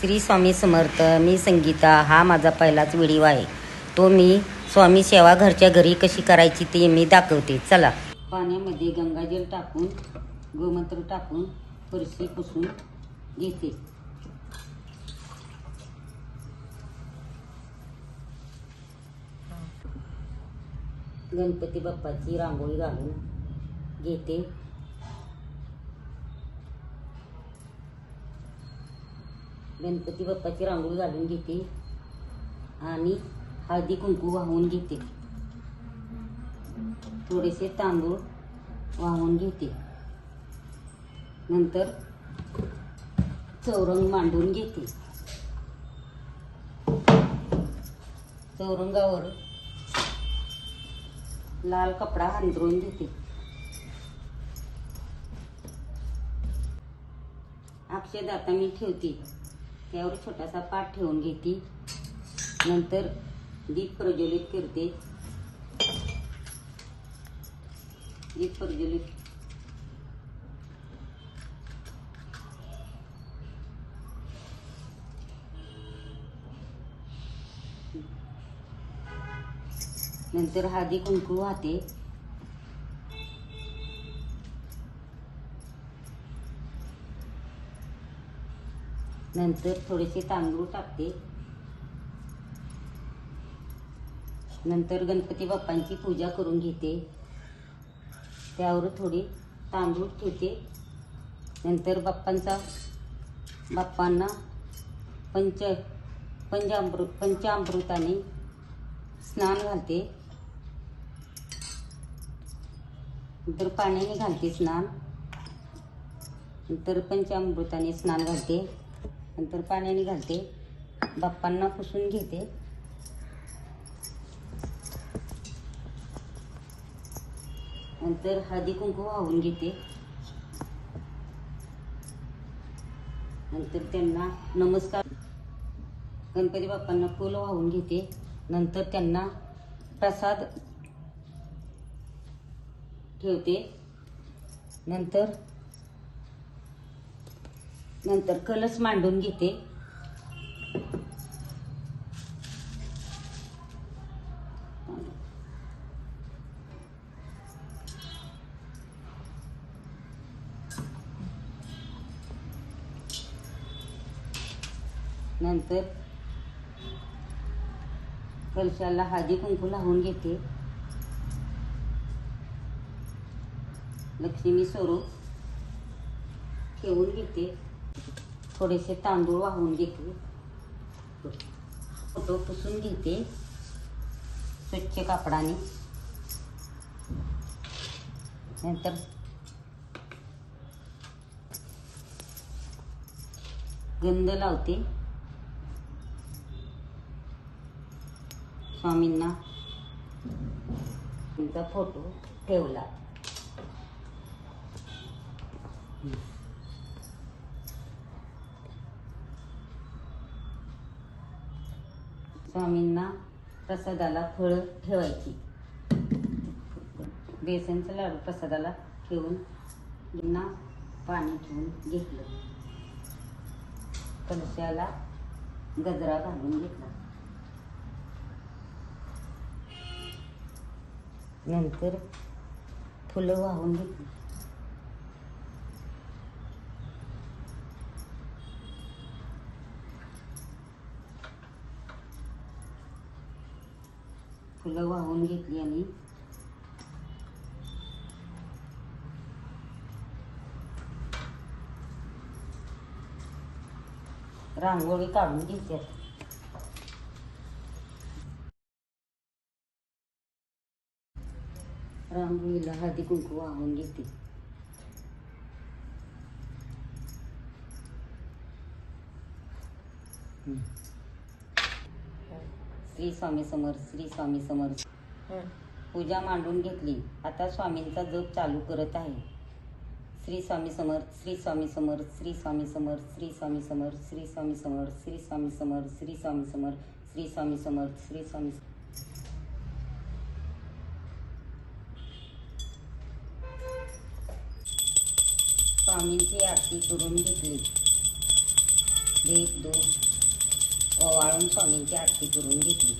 श्री स्वामी समर्थ मी संगीता हा माझा पहिलाच व्हिडिओ आहे. तो मी स्वामी सेवा घरच्या घरी कशी करायची ते मी दाखवते. चला. पाण्यामध्ये गंगाजल टाकून गोमूत्र टाकून फरशी पुसून घेते. गणपती बाप्पाची रांगोळी घालून घेते. गणपती बाप्पाची रांगोळी घालून घेते. आणि हळदी कुंकू वाहून घेते. थोडेसे तांदूळ वाहून घेते. नंतर चौरंग मांडून घेते. चौरंगावर लाल कपडा अंतरून घेते. अक्षदाता मी ठेवते. त्यावर छोटासा पाठ ठेवून घेते. नंतर दीप प्रज्वलित करते. दीप प्रज्वलित. नंतर हळदी कुंकू वाहते. नंतर थोडेसे तांदूळ टाकते. नंतर गणपती बाप्पांची पूजा करून घेते. त्यावर थोडे तांदूळ ठेवते. नंतर बाप्पांचा बाप्पांना पंच पंचामृत पंचामृताने स्नान घालते. नंतर पाण्याने घालते स्नान. नंतर पंचामृताने स्नान घालते. नंतर पाण्याने घालते. बाप्पांना पुसून घेते. नंतर हळदी कुंकू वाहून घेते. नंतर नमस्कार. गणपती बाप्पांना फुल वाहून घेते. त्यांना प्रसाद नंतर नंतर कलश मांडून घेते. नंतर कलशाला हळदी कुंकू लावून घेते. लक्ष्मी स्वरूप ठेवून घेते. थोडेसे तांदूळ वाहून घेते. फोटो पुसून घेते. स्वच्छ कापडाने. नंतर गंध लावते. स्वामींना त्यांचा फोटो ठेवला. स्वामींना प्रसादाला फळं ठेवायची. बेसनचं लाडू प्रसादाला ठेवून पुन्हा पाणी ठेवून घेतलं. कलशाला गजरा घालून घेतला. नंतर फुलं वाहून घेतली. फुलं वाहून घेतली आणि रांगोळी काढून घेते रांगोळीला हळदी कुंकू वाहून घेते हम्म. श्री स्वामी समर्थ श्री स्वामी समर्थ पूजा मांडून घेतली आता स्वामींचा जप चालू करत आहे श्री स्वामी समर्थ श्री स्वामी समर्थ श्री स्वामी समर्थ श्री स्वामी समर्थ श्री स्वामी समर्थ श्री स्वामी समर्थ श्री स्वामी समर्थ श्री स्वामी समर्थ श्री स्वामी स्वामींची आरती करून घेतली एक दोन ओवाळून स्वामींची आरती करून घेतली.